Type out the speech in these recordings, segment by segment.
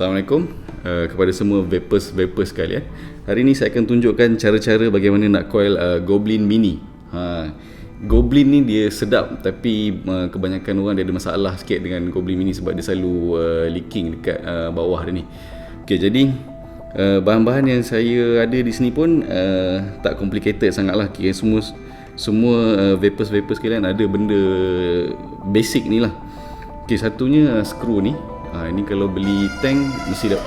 Assalamualaikum uh, kepada semua vapers vapers sekalian. Hari ini saya akan tunjukkan cara-cara bagaimana nak coil uh, Goblin Mini. Ha, Goblin ni dia sedap tapi uh, kebanyakan orang dia ada masalah sikit dengan Goblin Mini sebab dia selalu uh, leaking dekat uh, bawah dia ni. Okey, jadi uh, bahan-bahan yang saya ada di sini pun uh, tak complicated sangatlah. Kira semua semua uh, vapers vapers sekalian ada benda basic ni lah. Okey, satunya uh, skru ni. Ha, ini kalau beli tank mesti dah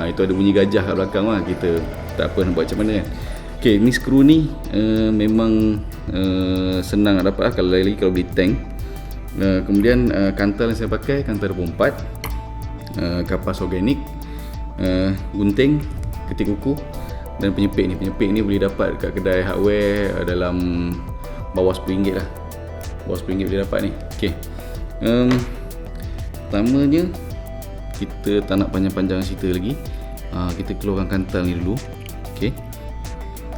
ha, itu ada bunyi gajah kat belakang lah. Kita tak apa nak buat macam mana. Kan. Okey, ni skru ni uh, memang uh, senang nak dapat lah kalau lagi kalau beli tank. Uh, kemudian uh, kantal yang saya pakai kantal 24 uh, kapas organik uh, gunting ketik kuku dan penyepit ni. Penyepit ni boleh dapat dekat kedai hardware dalam bawah RM10 lah. Bawah RM10 boleh dapat ni. Ok um, pertamanya kita tak nak panjang-panjang cerita lagi. Uh, kita keluarkan kantal ni dulu. Ok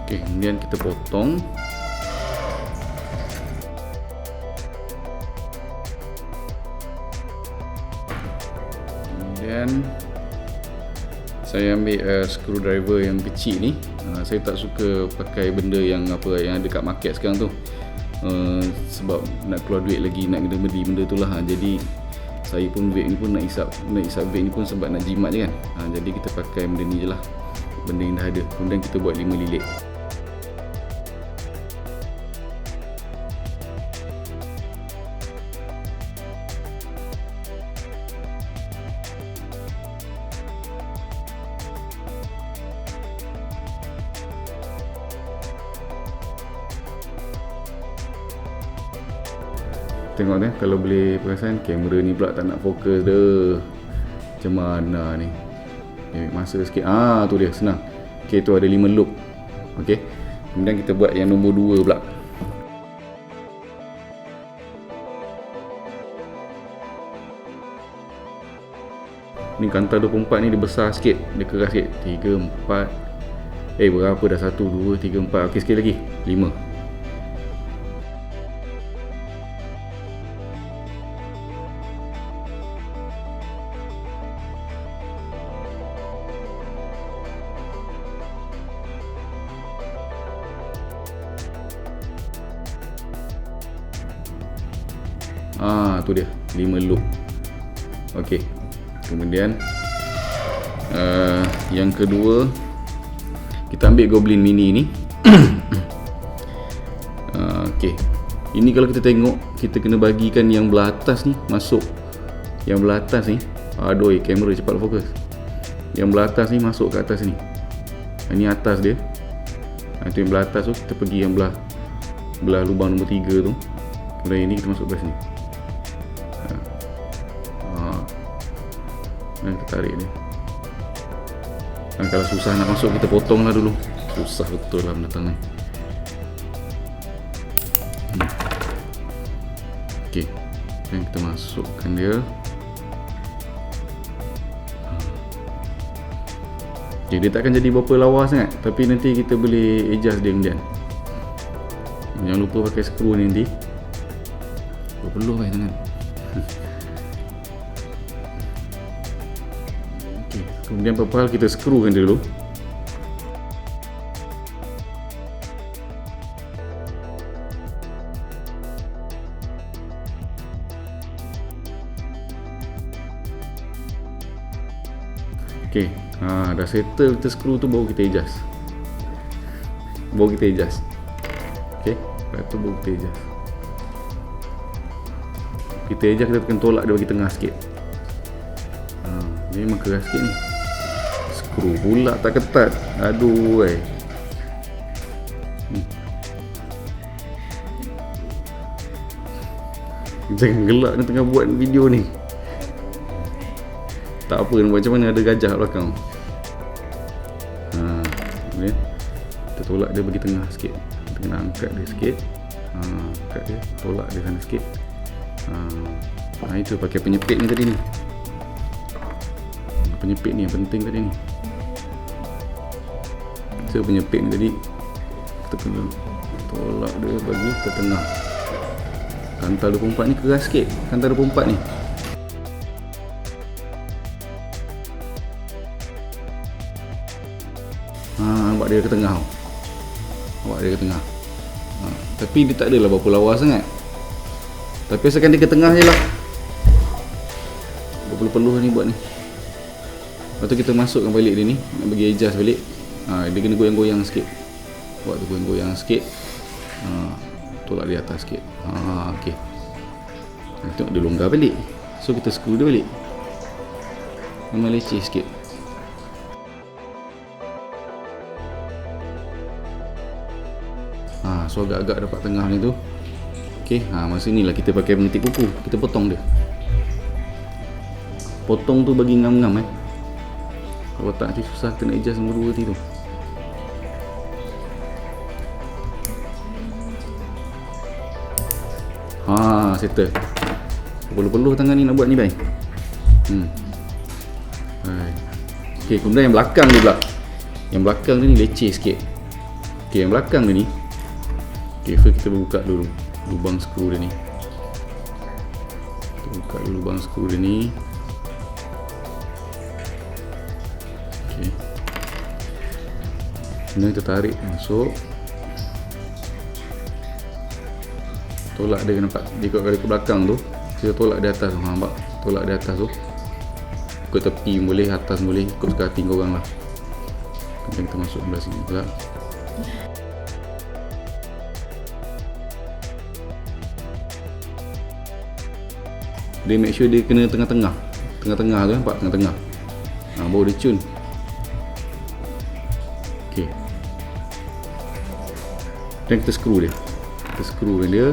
ok kemudian kita potong. Kemudian saya ambil uh, screwdriver yang kecil ni. Uh, saya tak suka pakai benda yang apa yang ada kat market sekarang tu. Uh, sebab nak keluar duit lagi nak kena beli benda tu lah. Jadi saya pun vape ni pun nak isap nak isap vape ni pun sebab nak jimat je kan. Uh, jadi kita pakai benda ni je lah. Benda yang dah ada. Kemudian kita buat 5 lilit Tengok ni kalau boleh perasan kamera ni pula tak nak fokus dah. Macam mana ni? Ambil masa sikit. Ah tu dia senang. Okey tu ada 5 loop. Okey. Kemudian kita buat yang nombor 2 pula. Ni kantar 24 ni dia besar sikit. Dia keras sikit. 3 4 Eh berapa dah 1 2 3 4. Okey sikit lagi. 5. Ah tu dia 5 loop. Okey. Kemudian uh, yang kedua kita ambil goblin mini ni. uh, okey. Ini kalau kita tengok kita kena bagikan yang belah atas ni masuk yang belah atas ni. Aduh, kamera cepat fokus. Yang belah atas ni masuk ke atas ni. Ini atas dia. Itu yang belah atas tu kita pergi yang belah belah lubang nombor 3 tu. Kemudian ini kita masuk ke sini. Dan kita tarik ni. Dan kalau susah nak masuk kita potong lah dulu. Susah betul lah mendatang ni hmm. ok dan kita masukkan dia. Okay, dia takkan jadi berapa lawa sangat. Tapi nanti kita boleh adjust dia kemudian. Jangan lupa pakai skru ni nanti. Berpeluh pakai tangan Kemudian beberapa kita skrukan dulu. Okey, ha, dah settle kita skru tu baru kita adjust. Baru kita adjust. Okey, lepas tu baru kita adjust. Kita adjust kita tekan tolak dia bagi tengah sikit. Ha, dia memang keras sikit ni skru pula tak ketat. Aduh eh hmm. jangan gelak ni tengah buat video ni. Tak apa macam mana? Ada gajah belakang. Ha, okay. kita tolak dia bagi tengah sikit. Kita kena angkat dia sikit. Ha, angkat dia tolak dia sana sikit. Ha, ha, itu pakai penyepit ni tadi ni penyepit ni yang penting tadi ni. So penyepit ni tadi kita kena tolak dia bagi ke tengah. Kantar 24 ni keras sikit kantar 24 ni. Haa nampak dia ke tengah. Nampak dia ke tengah. Ha, tapi dia tak adalah berapa lawa sangat. Tapi asalkan dia ke tengah je lah. Berapa penuh ni buat ni. Lepas tu kita masukkan balik dia ni. Nak bagi adjust balik. Ha, dia kena goyang-goyang sikit. Buat tu goyang-goyang sikit. Ha, tolak dia atas sikit. Ha, okay. Tengok dia longgar balik. So kita screw dia balik. Memang leceh sikit. Ha, so agak-agak dapat tengah ni tu. Okey, ha masa ni lah kita pakai pengetik kuku. Kita potong dia. Potong tu bagi ngam-ngam eh. Kalau tak nanti susah kena adjust nombor dua tu. Ha, settle. Perlu-perlu tangan ni nak buat ni, bang. Hmm. Hai. Okey, kemudian yang belakang ni pula. Yang belakang ni leceh sikit. Okey, yang belakang ni Okay, first kita buka dulu lubang skru dia ni. Kita buka dulu lubang skru dia ni. Kemudian kita tarik masuk. Tolak dia nampak dia ikut kali ke belakang tu. Kita tolak di atas tu. Nampak? Tolak di atas tu. Ikut tepi boleh, atas boleh. Ikut suka hati korang lah. Kemudian kita masuk belah sini pula. dia make sure dia kena tengah-tengah tengah-tengah tu nampak tengah-tengah ha, baru dia cun dan kita screw dia kita screw dia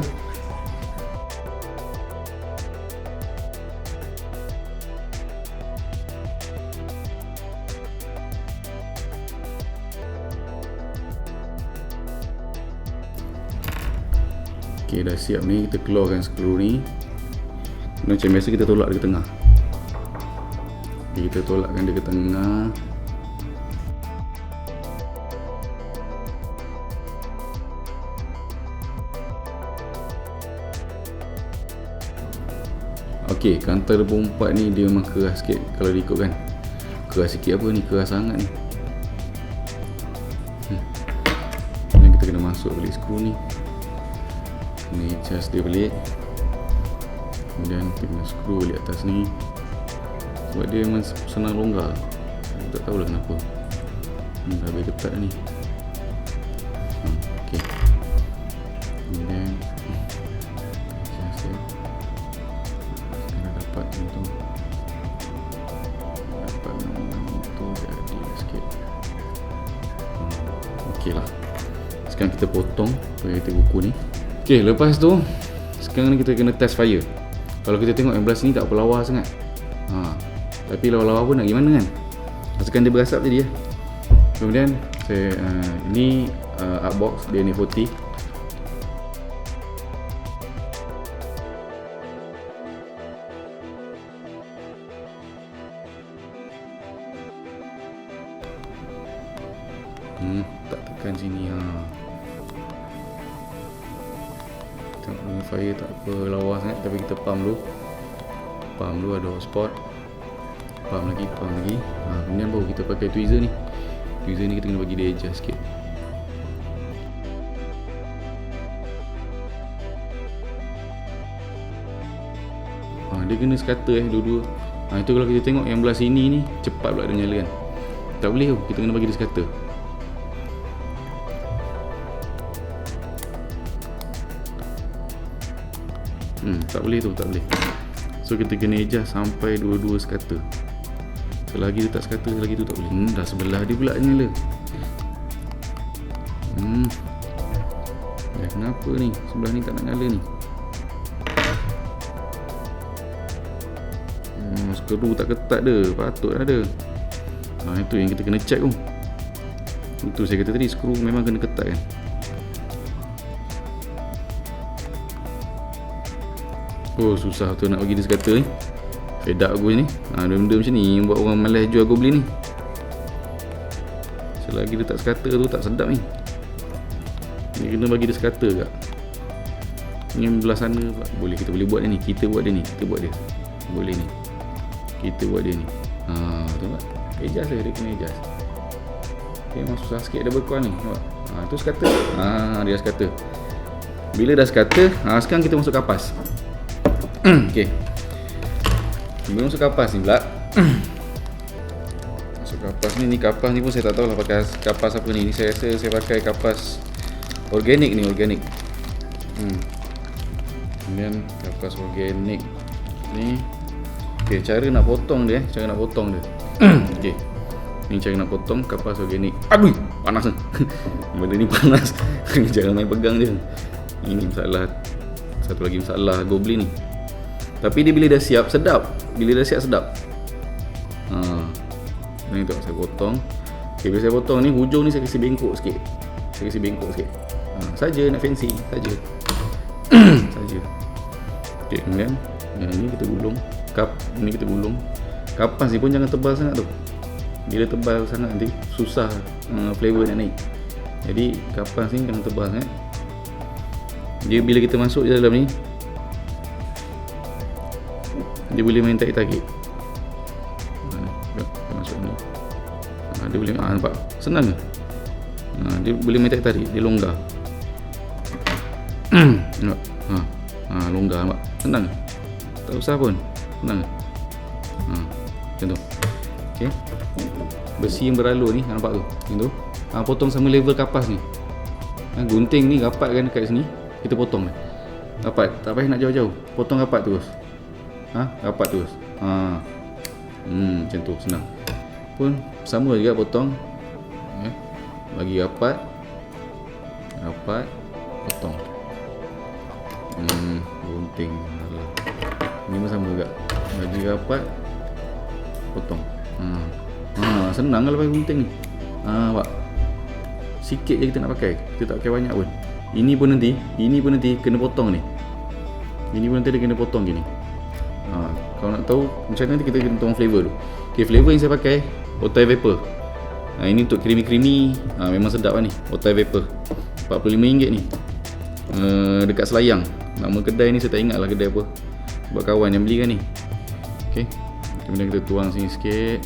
ok dah siap ni. Kita keluarkan screw ni. Macam biasa kita tolak dia ke tengah. Okay, kita tolakkan dia ke tengah Okey, kantor 24 ni dia memang keras sikit kalau diikutkan. Keras sikit apa ni? Keras sangat ni. Hmm. Ni kita kena masuk balik skru ni. Ni adjust dia balik kemudian kita kena screw balik atas ni sebab dia memang senang longgar aku tak tahulah kenapa hmm, dah lebih ketat ni hmm, ok lah. Sekarang kita potong pakai buku ni. Ok lepas tu sekarang ni kita kena test fire. Kalau kita tengok yang belah sini tak apa lawa sangat. Ha. tapi lawa-lawa pun nak gimana kan? Masukkan dia berasap tadi ya. Kemudian saya uh, ini uh, artbox dia ni 40 tengok fire tak apa lawa sangat tapi kita pump dulu. Pump dulu ada hotspot. Pump lagi pump lagi. Ha, kemudian baru kita pakai tweezer ni. Tweezer ni kita kena bagi dia adjust sikit. Ha, dia kena sekata eh dua-dua. Ha, itu kalau kita tengok yang belah sini ni cepat pula dia nyala kan tak boleh tu kita kena bagi dia sekata Hmm, tak boleh tu, tak boleh. So kita kena adjust sampai dua-dua sekata. Selagi dia tak sekata, selagi tu tak boleh. Hmm, dah sebelah dia pula nyala. Hmm. Ya, kenapa ni? Sebelah ni tak nak nyala ni. Hmm, skru tak ketat dia. Patut ada. Ha, itu yang kita kena check tu. Itu saya kata tadi, skru memang kena ketat kan. Oh susah tu nak bagi dia sekata ni Fed up aku ni ha, Benda-benda macam ni Buat orang malas jual goblin ni Selagi dia tak sekata tu tak sedap ni Ni kena bagi dia sekata kak Ni belah sana pula. Boleh kita boleh buat dia ni Kita buat dia ni Kita buat dia Boleh ni Kita buat dia ni ha, tu tak Adjust lah dia kena adjust Okay, memang susah sikit double coil ni. Nampak? Ha, tu sekata. Ha, dia sekata. Bila dah sekata, ha, sekarang kita masuk kapas. Okay. Bila masuk kapas ni pula. masuk kapas ni, ni kapas ni pun saya tak tahu lah pakai kapas apa ni. Ni saya rasa saya pakai kapas organik ni, organik. Hmm. Kemudian kapas organik ni. Okay, cara nak potong dia, eh. cara nak potong dia. okay. Ni cara nak potong kapas organik. Aduh, panas ni. Benda ni panas. Jangan main pegang je. Ini masalah satu lagi masalah goblin ni. Tapi dia bila dah siap sedap. Bila dah siap sedap. Ha. Ni tu saya potong. Okay, bila saya potong ni hujung ni saya kasi bengkok sikit. Saya kasi bengkok sikit. Ha, saja nak fancy, saja. saja. Okay, kemudian yang ni kita gulung. Kap ni kita gulung. Kapas ni pun jangan tebal sangat tu bila tebal sangat nanti susah uh, flavor nak naik jadi kapas ni jangan tebal sangat dia bila kita masuk je dalam ni dia boleh main ha, masuk ni. Ha, dia boleh ha, nampak? Senang ke? Ha, dia boleh main tarik-tarik dia longgar. Nampak? Ha, ha, longgar nampak? Senang ke? Tak usah pun. Senang ke? Ha, macam tu. Ok besi yang beralur ni nampak tu? Yang tu. Ha, potong sama level kapas ni. Ha, gunting ni rapat kan dekat sini? Kita potong ni rapat. Tak payah nak jauh-jauh. Potong rapat terus ha, rapat terus ha. hmm, macam tu senang pun sama juga potong ya. bagi rapat rapat potong hmm, gunting ni pun sama juga bagi rapat potong hmm. Ha, senang kalau pakai gunting ni. Ha, nampak. Sikit je kita nak pakai. Kita tak pakai banyak pun. Ini pun nanti, ini pun nanti kena potong ni. Ini pun nanti dia kena potong gini. Ha, kalau nak tahu macam mana kita kena tuang flavor tu. Okay, flavor yang saya pakai Otai Vapor. Ha, ini untuk creamy-creamy. Ha, memang sedap lah ni. Otai Vapor. RM45 ni. Uh, dekat Selayang. Nama kedai ni saya tak ingat lah kedai apa. Buat kawan yang beli kan ni. Okay. Kemudian kita tuang sini sikit.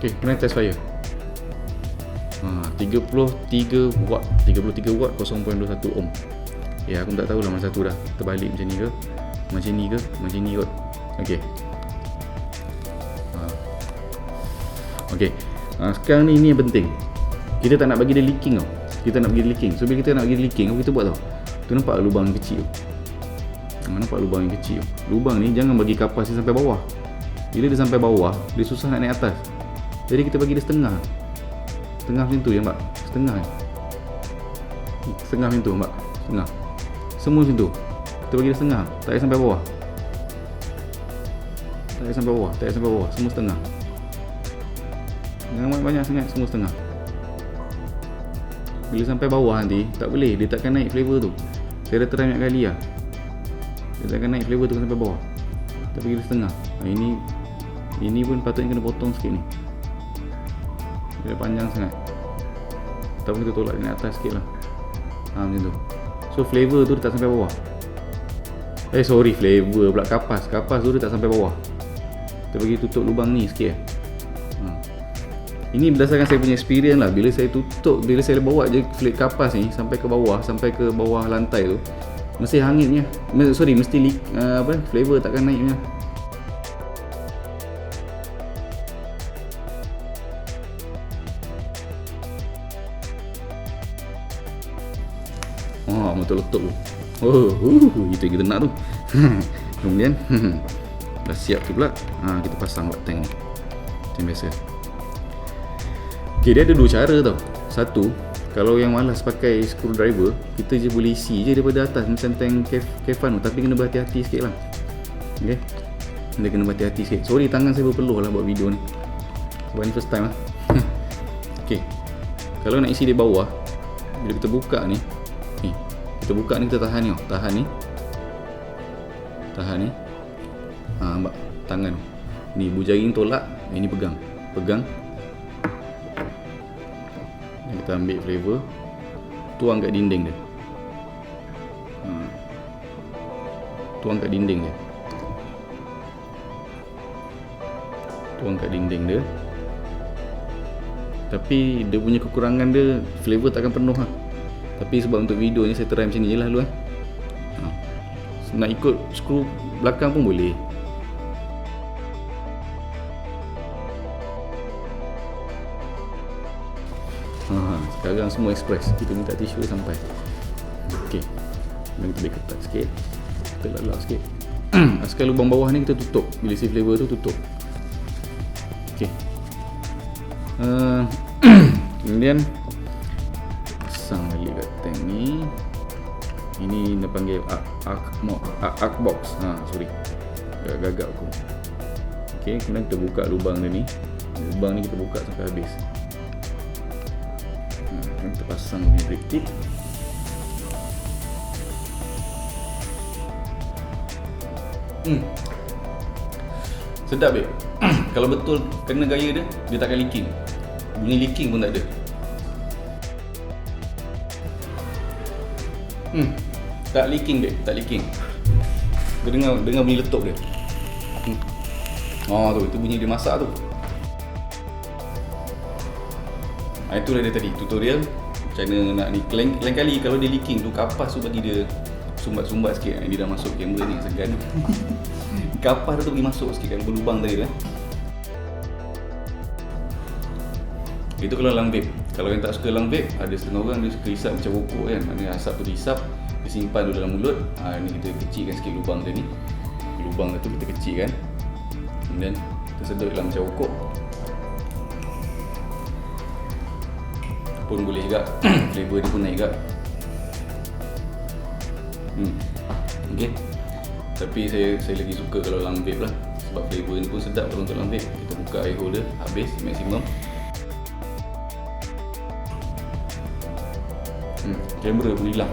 Okey, kemudian test fire. Ha, 33 watt, 33 watt 0.21 ohm. Ya, aku tak tahu lah mana satu dah. Terbalik macam ni ke? Macam ni ke? Macam ni kot. Okey. Ha. Okey. Ha, sekarang ni ini yang penting. Kita tak nak bagi dia leaking tau. Kita nak bagi dia leaking. So bila kita nak bagi dia leaking, kita buat tau? Tu nampak lubang yang kecil tu. Ha, nampak lubang yang kecil tu. Lubang ni jangan bagi kapas dia sampai bawah. Bila dia sampai bawah, dia susah nak naik atas. Jadi kita bagi dia setengah Setengah macam tu ya mbak. Setengah. Setengah macam tu mbak. Setengah. Semua macam tu. Kita bagi dia setengah. Tak payah sampai bawah. Tak payah sampai bawah. Tak payah sampai bawah. Semua setengah. Jangan banyak-banyak sangat. Semua setengah. Bila sampai bawah nanti Tak boleh. Dia takkan naik flavor tu. Saya dah try banyak kali lah. Dia takkan naik flavor tu sampai bawah. Kita setengah. Ini Ini pun patutnya kena potong sikit ni. Dia panjang sangat Tapi kita tolak dia atas sikit lah. Ha, Macam tu. So flavor tu dia tak sampai bawah. Eh sorry flavor pula. Kapas. Kapas tu dia tak sampai bawah. Kita bagi tutup lubang ni sikit ha. Ini berdasarkan saya punya experience lah. Bila saya tutup Bila saya bawa je flip kapas ni Sampai ke bawah Sampai ke bawah lantai tu Mesti hanginnya Sorry mesti leak, uh, apa, flavor takkan naiknya Meletup-letup tu. Oh, uh, itu yang kita nak tu. Kemudian, dah siap tu pula. Ha, kita pasang buat tank ni. Macam biasa. Okay, dia ada dua cara tau. Satu, kalau yang malas pakai screwdriver, kita je boleh isi je daripada atas macam tank kef kefan tu. Tapi kena berhati-hati sikit lah. Okay. Dia kena berhati-hati sikit. Sorry, tangan saya berpeluh lah buat video ni. Sebab ni first time lah. okay. Kalau nak isi di bawah, bila kita buka ni kita buka ni kita tahan ni oh. tahan ni. Tahan ni. Ha nampak? Tangan. Ni ibu jari tolak. Ini pegang. Pegang. Ni kita ambil flavor. Tuang kat dinding dia. Ha. tuang kat dinding dia. Tuang kat dinding dia. Tapi dia punya kekurangan dia flavor takkan penuh lah tapi sebab untuk video ni saya try macam ni je lah dulu eh. Ha. nak ikut skru belakang pun boleh. Ha, sekarang semua express. Kita minta tisu sampai. Ok. Dan kita beri ketat sikit. Kita lalak sikit. Sekarang lubang bawah ni kita tutup. Bila si flavor tu tutup. Ok. Uh, kemudian pasang ni ini dia panggil arc, box ha, sorry. Gagak aku. Ok kemudian kita buka lubang dia ni. Lubang ni kita buka sampai habis. Ha, kita pasang ni brake tip hmm. sedap babe. Kalau betul kena gaya dia dia takkan leaking. Bunyi leaking pun tak ada hmm. Tak leaking babe tak leaking. Kau dengar dengar bunyi letup dia. Hmm. oh tu itu bunyi dia masak tu. Ha, itulah dia tadi tutorial. Macam nak ni. Lain, lain kali kalau dia leaking tu kapas tu bagi dia sumbat-sumbat sikit. Dia dah masuk kamera ni segan. Kapas tu pergi masuk sikit kan berlubang tadi eh. Itu kalau vape. Kalau yang tak suka dalam vape, ada setengah orang dia suka hisap macam rokok kan. Mana asap tu dihisap, dia simpan dulu dalam mulut. Ha, ni kita kecilkan sikit lubang dia ni. Lubang tu kita kecilkan. Kemudian kita sedut dalam macam rokok. Pun boleh juga. Flavor dia pun naik juga. Hmm. Okay. Tapi saya saya lagi suka kalau dalam vape lah. Sebab flavor ni pun sedap kalau untuk dalam vape. Kita buka air holder, habis maksimum. Hmm, kamera pun hilang